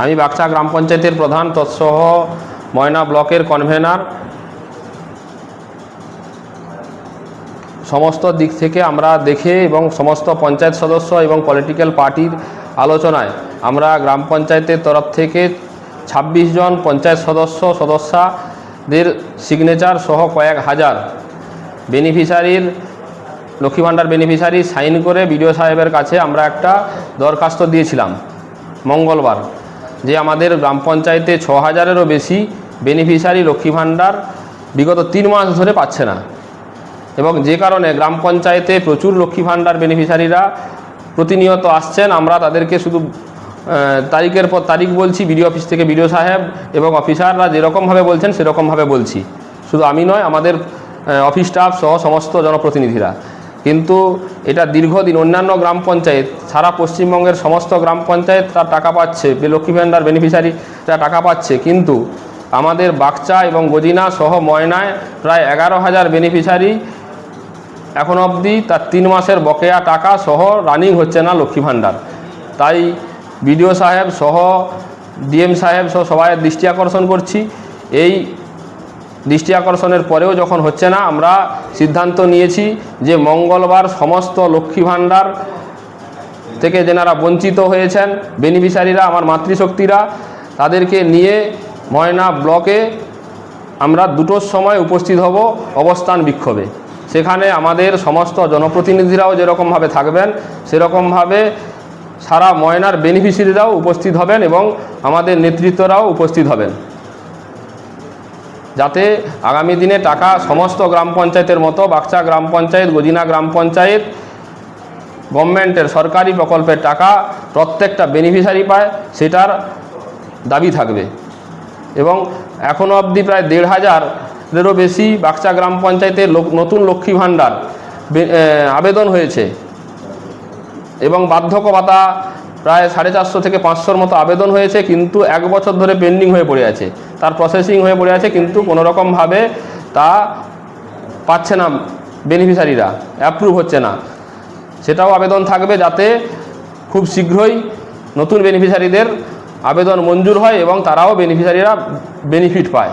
আমি বাগচা গ্রাম পঞ্চায়েতের প্রধান, তৎসহ ময়না ব্লকের কনভেনার সমস্ত দিক থেকে আমরা দেখে এবং সমস্ত পঞ্চায়েত সদস্য এবং পলিটিক্যাল পার্টির আলোচনায় আমরা গ্রাম পঞ্চায়েতের তরফ থেকে ২৬ জন পঞ্চায়েত সদস্য, সদস্যদের সিগনেচার সহ কয়েক হাজার বেনিফিশিয়ারির লক্ষ্মী ভাণ্ডার বেনিফিশিয়ারি সাইন করে বিডিও সাহেবের কাছে আমরা একটা দরখাস্ত দিয়েছিলাম। মঙ্গলবার। যে আমাদের গ্রাম পঞ্চায়েতে ছ হাজারেরও বেশি বেনিফিশিয়ারি লক্ষ্মী ভাণ্ডার বিগত তিন মাস ধরে পাচ্ছে না। এবং যে কারণে গ্রাম পঞ্চায়েতে প্রচুর লক্ষ্মী ভাণ্ডার বেনিফিশিয়ারিরা প্রতিনিয়ত আসছেন। আমরা তাদেরকে শুধু তারিখের পর তারিখ বলছি বিডিও অফিস থেকে বিডিও সাহেব এবং অফিসাররা যেরকমভাবে বলছেন, সেরকমভাবে বলছি। শুধু আমি নয়, আমাদের অফিস স্টাফ সহ সমস্ত জনপ্রতিনিধিরা। কিন্তু এটা দীর্ঘদিন অন্যান্য গ্রাম পঞ্চায়েত, সারা পশ্চিমবঙ্গের সমস্ত গ্রাম পঞ্চায়েত তার টাকা পাচ্ছে লক্ষ্মী ভাণ্ডার বেনিফিশিয়ারি তারা টাকা পাচ্ছে, কিন্তু আমাদের বাগচা এবং গজিনা সহ ময়নায় প্রায় এগারো হাজার বেনিফিশিয়ারি এখন অবধি তার তিন মাসের বকেয়া টাকা সহ রানিং হচ্ছে না লক্ষ্মী ভাণ্ডার তাই বিডিও সাহেব সহ, ডিএম সাহেব সহ সবাই দৃষ্টি আকর্ষণ করছি। এই দৃষ্টি আকর্ষণের পরেও যখন হচ্ছে না, আমরা সিদ্ধান্ত নিয়েছি যে মঙ্গলবার সমস্ত লক্ষ্মী ভাণ্ডার থেকে যেনারা বঞ্চিত হয়েছেন, বেনিফিশিয়ারিরা, আমার মাতৃশক্তিরা, তাদেরকে নিয়ে ময়না ব্লকে আমরা দুটোর সময় উপস্থিত হব অবস্থান বিক্ষোভে। সেখানে আমাদের সমস্ত জনপ্রতিনিধিরাও যেরকমভাবে থাকবেন, সেরকমভাবে সারা ময়নার বেনিফিশিয়ারিরাও উপস্থিত হবেন এবং আমাদের নেতৃত্বরাও উপস্থিত হবেন। যাতে আগামী দিনে টাকা সমস্ত গ্রাম পঞ্চায়েতের মতো, বাক্সা গ্রাম পঞ্চায়েত গজিনা গ্রাম পঞ্চায়েত, গভর্নমেন্টের সরকারি প্রকল্পের টাকা প্রত্যেকটা বেনিফিশিয়ারি পায়, সেটার দাবি থাকবে। এবং এখনও অবধি প্রায় দেড় হাজারেরও বেশি বাক্সা গ্রাম পঞ্চায়েতের নতুন লক্ষ্মী ভাণ্ডার আবেদন হয়েছে। এবং বার্ধক্য ভাতা প্রায় সাড়ে চারশো থেকে পাঁচশোর মতো আবেদন হয়েছে, কিন্তু এক বছর ধরে পেন্ডিং হয়ে পড়ে আছে। তার প্রসেসিং হয়ে পড়ে আছে, কিন্তু কোনোরকমভাবে তা পাচ্ছে না বেনিফিশিয়ারিরা অ্যাপ্রুভ হচ্ছে না। সেটাও আবেদন থাকবে যাতে খুব শীঘ্রই নতুন বেনিফিশিয়ারিদের আবেদন মঞ্জুর হয় এবং তারাও বেনিফিশিয়ারিরা বেনিফিট পায়।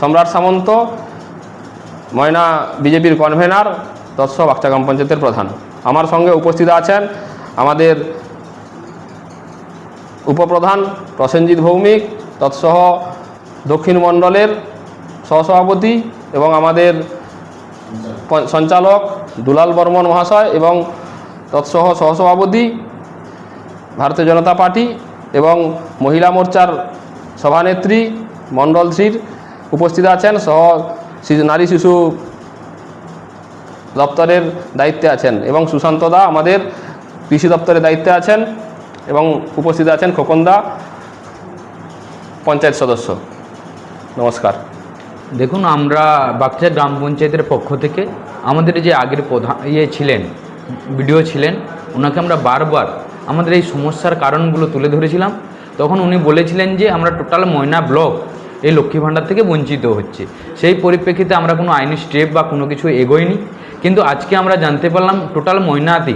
সম্রাট সামন্ত, ময়না বিজেপির কনভেনার দর্শক বাক্সাগ্রাম পঞ্চায়েতের প্রধান। আমার সঙ্গে উপস্থিত আছেন আমাদের উপপ্রধান প্রসেনজিৎ ভৌমিক, তৎসহ দক্ষিণ মণ্ডলের সহসভাপতি এবং আমাদের সঞ্চালক দুলাল বর্মন মহাশয় এবং তৎসহ সহসভাপতি ভারতীয় জনতা পার্টি এবং মহিলা মোর্চার সভানেত্রী মণ্ডল শ্রীর উপস্থিত আছেন, সহ নারী শিশু দপ্তরের দায়িত্বে আছেন এবং সুশান্ত দা আমাদের কৃষি দপ্তরের দায়িত্বে আছেন এবং উপস্থিত আছেন খোকনদা পঞ্চায়েত সদস্য। নমস্কার। দেখুন, আমরা বাগচা গ্রাম পঞ্চায়েতের পক্ষ থেকে আমাদের যে আগের প্রধান ইয়ে ছিলেন, বিডিও ছিলেন, ওনাকে আমরা বারবার আমাদের এই সমস্যার কারণগুলো তুলে ধরেছিলাম। তখন উনি বলেছিলেন যে, আমরা টোটাল ময়না ব্লক এই লক্ষ্মী ভাণ্ডার থেকে বঞ্চিত হচ্ছে। সেই পরিপ্রেক্ষিতে আমরা কোনো আইনি স্টেপ বা কোনো কিছু এগোইনি কিন্তু আজকে আমরা জানতে পারলাম টোটাল ময়নাতে।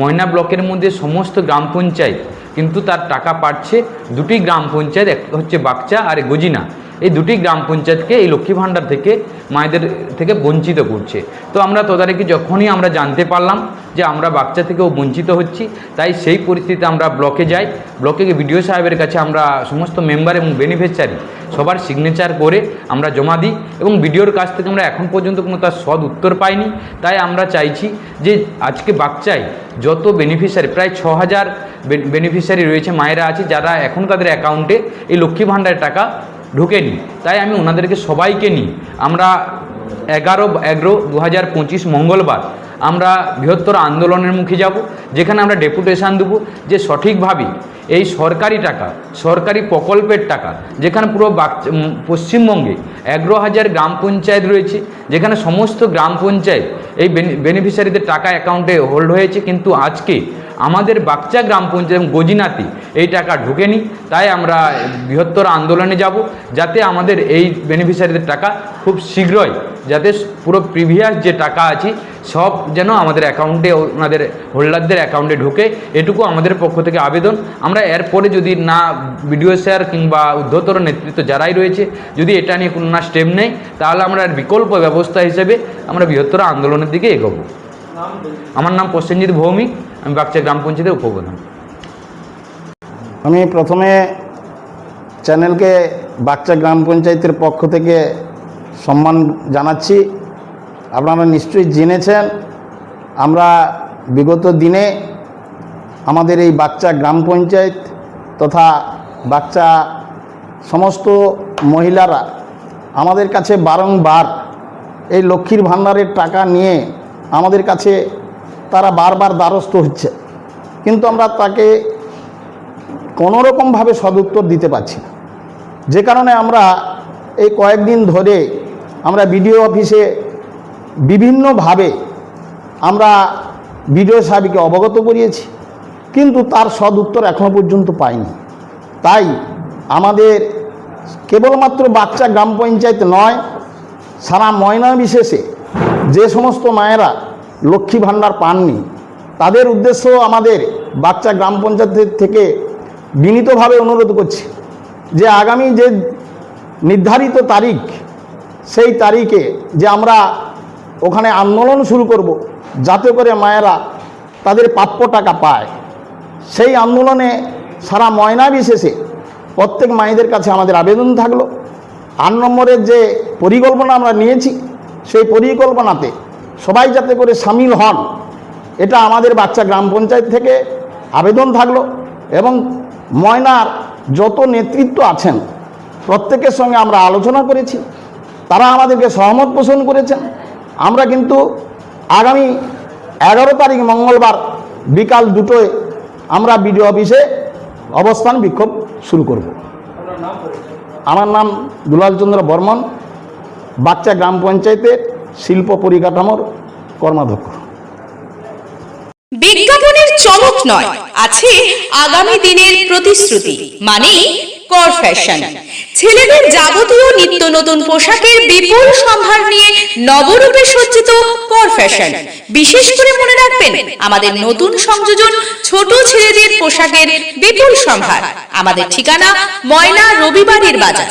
ময়না ব্লকের মধ্যে সমস্ত গ্রাম পঞ্চায়েত, কিন্তু তার টাকা পাচ্ছে দুটি গ্রাম পঞ্চায়েত, এক হচ্ছে বাগচা আর গজিনা। এই দুটি গ্রাম পঞ্চায়েতকে, এই লক্ষ্মী ভাণ্ডার থেকে, মায়েদের থেকে বঞ্চিত করছে। তো আমরা তদারকি যখনই আমরা জানতে পারলাম যে আমরা বাচ্চা থেকেও বঞ্চিত হচ্ছি, তাই সেই পরিস্থিতিতে আমরা ব্লকে যাই। ব্লকে বিডিও সাহেবের কাছে আমরা সমস্ত মেম্বার এবং বেনিফিশিয়ারি সবার সিগনেচার করে আমরা জমা দিই এবং বিডিওর কাছ থেকে আমরা এখন পর্যন্ত কোনো তার সদ উত্তর পাইনি। তাই আমরা চাইছি যে আজকে বাচ্চায় যত বেনিফিশিয়ারি প্রায় ছ হাজার বেনিফিশিয়ারি রয়েছে, মায়েরা আছে, যারা এখন তাদের অ্যাকাউন্টে এই লক্ষ্মী ভাণ্ডারের টাকা ঢুকেনি। তাই আমি ওনাদেরকে সবাইকে নিই। আমরা এগারো এগারো দু হাজার পঁচিশ মঙ্গলবার আমরা বৃহত্তর আন্দোলনের মুখে যাব, যেখানে আমরা ডেপুটেশন দেবো যে সঠিকভাবে এই সরকারি টাকা, সরকারি প্রকল্পের টাকা, যেখানে পুরো পশ্চিমবঙ্গে এগারো হাজার গ্রাম পঞ্চায়েত রয়েছে, যেখানে সমস্ত গ্রাম পঞ্চায়েত এই বেনিফিশিয়ারিদের টাকা অ্যাকাউন্টে হোল্ড হয়েছে। কিন্তু আজকে আমাদের বাগচা গ্রাম পঞ্চায়েত এবং গজিনাতি এই টাকা ঢুকেনি তাই আমরা বৃহত্তর আন্দোলনে যাব যাতে আমাদের এই বেনিফিশিয়ারিদের টাকা খুব শীঘ্রই যাতে পুরো প্রিভিয়াস যে টাকা আছে সব যেন আমাদের অ্যাকাউন্টে ওনাদের হোল্ডারদের অ্যাকাউন্টে ঢোকে এটুকু আমাদের পক্ষ থেকে আবেদন। আমরা এরপরে যদি না বিডিও স্যার কিংবা ঊর্ধ্বতর নেতৃত্ব যারাই রয়েছে যদি এটা নিয়ে কোনো না স্টেপ নেই তাহলে আমরা এর বিকল্প ব্যবস্থা হিসেবে আমরা বৃহত্তর আন্দোলনের দিকে এগোবো। আমার নাম প্রসেনজিৎ ভৌমিক। আমি বাগচা গ্রাম পঞ্চায়েতের উপপ্রধান। আমি প্রথমে চ্যানেলকে বাচ্চা গ্রাম পঞ্চায়েতের পক্ষ থেকে সম্মান জানাচ্ছি। আপনারা নিশ্চয়ই জেনেছেন, আমরা বিগত দিনে আমাদের এই বাচ্চা গ্রাম পঞ্চায়েত তথা বাচ্চা সমস্ত মহিলারা আমাদের কাছে বারংবার এই লক্ষ্মীর ভাণ্ডারের টাকা নিয়ে আমাদের কাছে তারা বারবার দ্বারস্থ হচ্ছে। কিন্তু আমরা তাকে কোনোরকমভাবে সদুত্তর দিতে পারছি না। যে কারণে আমরা এই কয়েকদিন ধরে আমরা বিডিও অফিসে বিভিন্নভাবে আমরা বিডিও সাহেবকে অবগত করিয়েছি, কিন্তু তার সদ উত্তর এখনও পর্যন্ত পাইনি। তাই আমাদের কেবলমাত্র বাচ্চা গ্রাম পঞ্চায়েত নয়, সারা ময়না বিশেষে যে সমস্ত মায়েরা লক্ষ্মী ভাণ্ডার পাননি। তাদের উদ্দেশ্য আমাদের বাচ্চা গ্রাম পঞ্চায়েতের থেকে বিনীতভাবে অনুরোধ করছি যে আগামী যে নির্ধারিত তারিখ, সেই তারিখে যে আমরা ওখানে আন্দোলন শুরু করব, যাতে করে মায়েরা তাদের প্রাপ্য টাকা পায়। সেই আন্দোলনে সারা ময়না বিশেষে প্রত্যেক মায়েদের কাছে আমাদের আবেদন থাকল। আট নম্বরের যে পরিকল্পনা আমরা নিয়েছি, সেই পরিকল্পনাতে সবাই যাতে করে সামিল হন, এটা আমাদের বাচ্চা গ্রাম পঞ্চায়েত থেকে আবেদন থাকল এবং ময়নার যত নেতৃত্ব আছেন, প্রত্যেকের সঙ্গে আমরা আলোচনা করেছি। তারা আমাদেরকে সহমত পোষণ করেছেন। আমরা কিন্তু আগামী এগারো তারিখ মঙ্গলবার বিকাল দুটোয় আমরা বিডিও অফিসে অবস্থান বিক্ষোভ শুরু করব। আমার নাম দুলাল চন্দ্র বর্মন, বাচ্চা গ্রাম পঞ্চায়েতের শিল্প পরিকাঠামোর কর্মাধ্যক্ষ। বিজ্ঞাপনের চমক নয়, আছে আগামী দিনের প্রতিশ্রুতি মানে কর ফ্যাশন ছেলেদের যাবতীয় নিত্য নতুন পোশাকের বিপুল সম্ভার নিয়ে নবরূপে সজ্জিত কর ফ্যাশন বিশেষ করে মনে রাখবেন, আমাদের নতুন সংযোজন ছোট ছেলেদের পোশাকের বিপুল সম্ভার। আমাদের ঠিকানা ময়না রবিবারের বাজার।